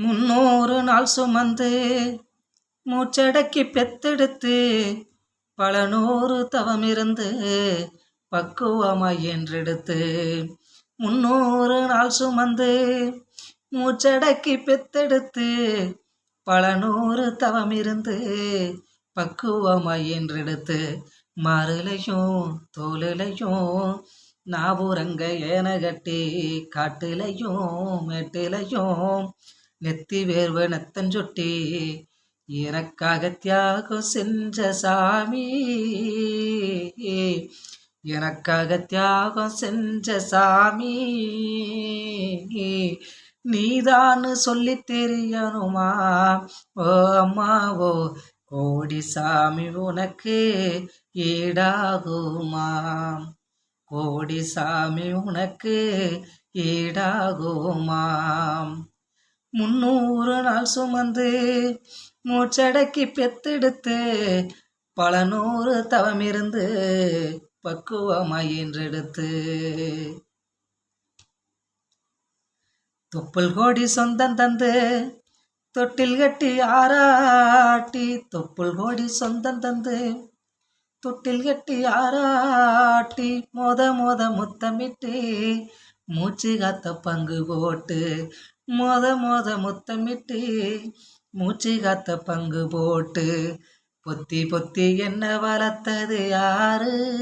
முன்னூறு நாள் சுமந்து மூச்சடக்கி பெத்தெடுத்து பல நூறு தவம் இருந்து பக்குவமாய் என்றெடுத்து. முன்னூறு நாள் சுமந்து மூச்சடக்கி பெத்தெடுத்து பல நூறு தவம் இருந்து பக்குவமாய் என்றெடுத்து. மறுலையும் தோலிலையும் நாபுரங்க ஏன கட்டி காட்டிலையும் மேட்டிலையும் நெத்தி வேர்வ நெத்தஞ்சொட்டி எனக்காக தியாகம் செஞ்ச சாமி. எனக்காக தியாகம் செஞ்ச சாமி. நீதான்னு சொல்லி தெரியணுமா? ஓ அம்மாவோ கோடி சாமி உனக்கு ஈடாகுமா? கோடி சாமி உனக்கு ஈடாகுமாம் முன்னூறு நாள் சுமந்து மூச்சடக்கி பெத்தெடுத்து பல நூறு தவமிருந்து பக்குவமாய் என்றெடுத்து தொப்புள் கோடி சொந்தம் தந்து தொட்டில் கட்டி ஆராட்டி தொப்புள் கோடி சொந்தம் தந்து தொட்டில் கட்டி ஆராட்டி மோத மோத முத்தமிட்டு மூச்சு காத்த பங்கு போட்டு மோத மோத முத்தமிட்டு மூச்சு காத்த பங்கு போட்டு பொத்தி பொத்தி என்ன வளர்த்தது யாரு?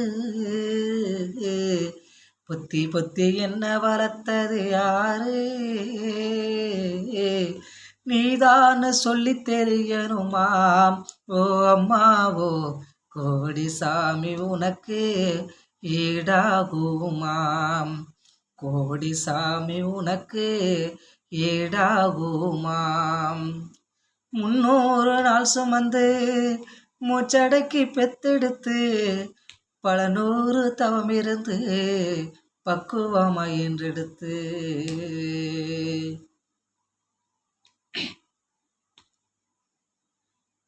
பொத்தி பொத்தி என்ன வளர்த்தது யாரு? நீதான்னு சொல்லி தெரியணுமாம். ஓ அம்மாவோ கோடி சாமி உனக்கு ஈடாகுமாம். கோடி சாமி உனக்கு ஈடாகுமாம் முன்னூறு நாள் சுமந்து மூச்சடக்கி பெத்தெடுத்து பல நூறு தவம் இருந்து பக்குவமாய் என்றெடுத்து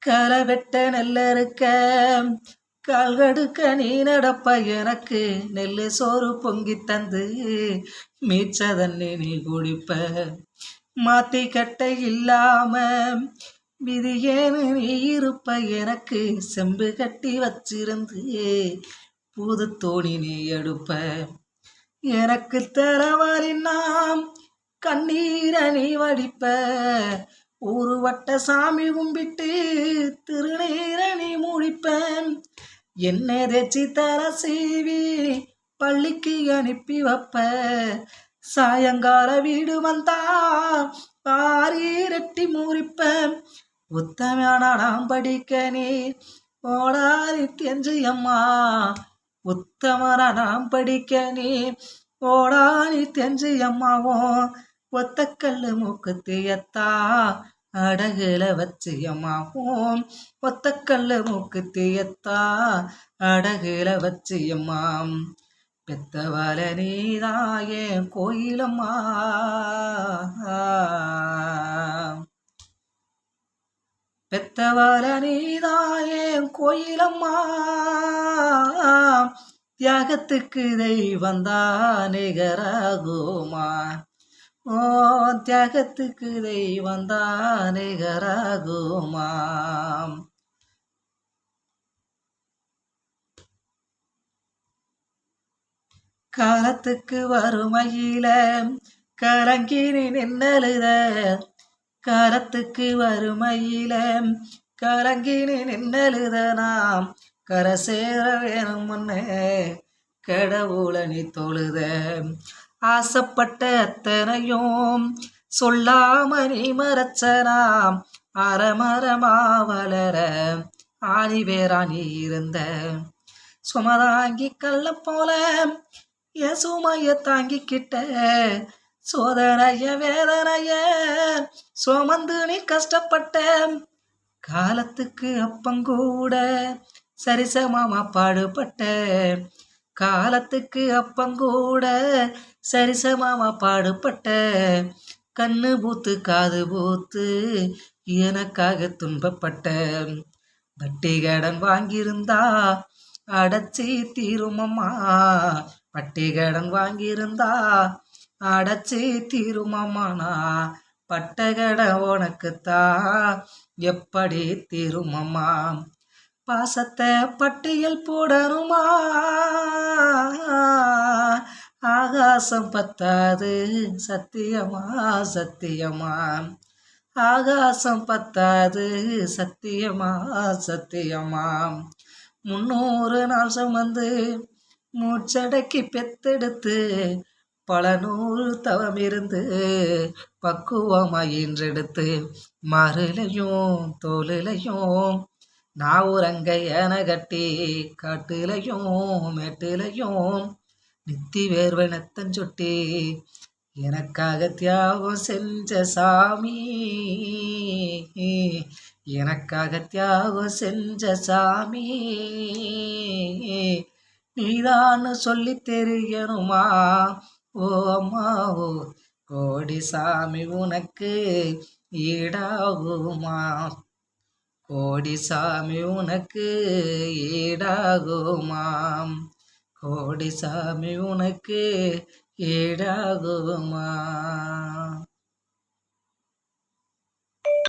களை வெட்ட நெல்லறுக்க கால்கடுக்க நீ நடப்ப எனக்கு நெல்லு சோறு பொங்கி தந்து மீச்சதன்னே நீ குடிப்ப. மாத்தி கட்டை இல்லாம விதியேனு நீ இருப்ப எனக்கு செம்பு கட்டி வச்சிருந்து புது தோணி நீ எடுப்ப. எனக்கு தரவாரி நாம் கண்ணீரை நீ வடிப்ப. ஒரு வட்ட சாமி கும்பிட்டு திருநீர நீ முடிப்பேன். என்ன தேச்சி தர சீவி பள்ளிக்கு அனுப்பி வைப்ப. சாயங்கால வீடு வந்தான். பாரீரட்டி மூரிப்பேன் உத்தமான நாம் படிக்க நீ ஓடாதி தெஞ்சு அம்மா. உத்தமன நாம் படிக்க நீ ஓடாதி தெஞ்சு அம்மாவும் ஒத்தக்கல்லு மூக்குத்தியத்தா அடகுல வச்சு அம்மாவும் ஒத்தக்கல்லு மூக்குத்தியத்தா அடகுல வச்சு அம்மாம். பெத்தவல நீதாயே கோயிலம்மா. பெத்தவல நீதாயே கோயிலம்மா. தியாகத்துக்கு தெய்வந்தா நிகராகுமா ஓ தியாகத்துக்கு தெய்வந்தா நிகராகுமாம் காலத்துக்கு வறுமையில கலங்கினி நின்னழுத காலத்துக்கு வறுமையில கலங்கினி நின்னழுத நாம் கரை சேர வேணும் முன்னே கடவுளை நீ தொழுத. ஆசைப்பட்ட அத்தனையும் சொல்லாம நீ மறைச்சனாம் அறமரமா வளர ஆணி வேறா நீ இருந்த. சுமதாங்கி கல்ல போல என் சுமைய தாங்கிக்கிட்ட சோதனைய வேதனைய சுமந்து நீ கஷ்டப்பட்ட காலத்துக்கு அப்பங்கூட சரிசமமா பாடுபட்ட காலத்துக்கு அப்பங்கூட சரிசமமா பாடுபட்ட கண்ணு பூத்து காது பூத்து எனக்காக துன்பப்பட்ட வட்டி கடன் வாங்கியிருந்தா அடைச்சி தீருமம்மா. பட்டி கடன் வாங்கியிருந்தா. அடைச்சி தீருமம்மானா. பட்ட கடன் உனக்குத்தான் எப்படி தீருமம்மா. பாசத்தை பட்டியல் போடணுமா. ஆகாசம் பத்தாது. சத்தியமா சத்தியமா. ஆகாசம் பத்தாது. சத்தியமா சத்தியமா. முன்னூறு நாள் சுமந்து மூச்சடக்கி பெத்தெடுத்து பல நூறு தவம் இருந்து பக்குவமாய் இன்றெடுத்து மறுலையும் தோலிலையும் நான் உறங்க என கட்டி காட்டுலையும் மேட்டுலையும் நித்தி வேர்வனத்தன் சுட்டி எனக்காக தியாகம் செஞ்ச சாமி. எனக்காக தியாகம் செஞ்ச சாமி நீதான்னு சொல்லி தெரியணுமா? ஓ அம்மா ஓ கோடி சாமி உனக்கு ஈடாகுமா? கோடி சாமி உனக்கு ஈடாகுமாம் கோடி சாமி உனக்கு ஈடாகுமா?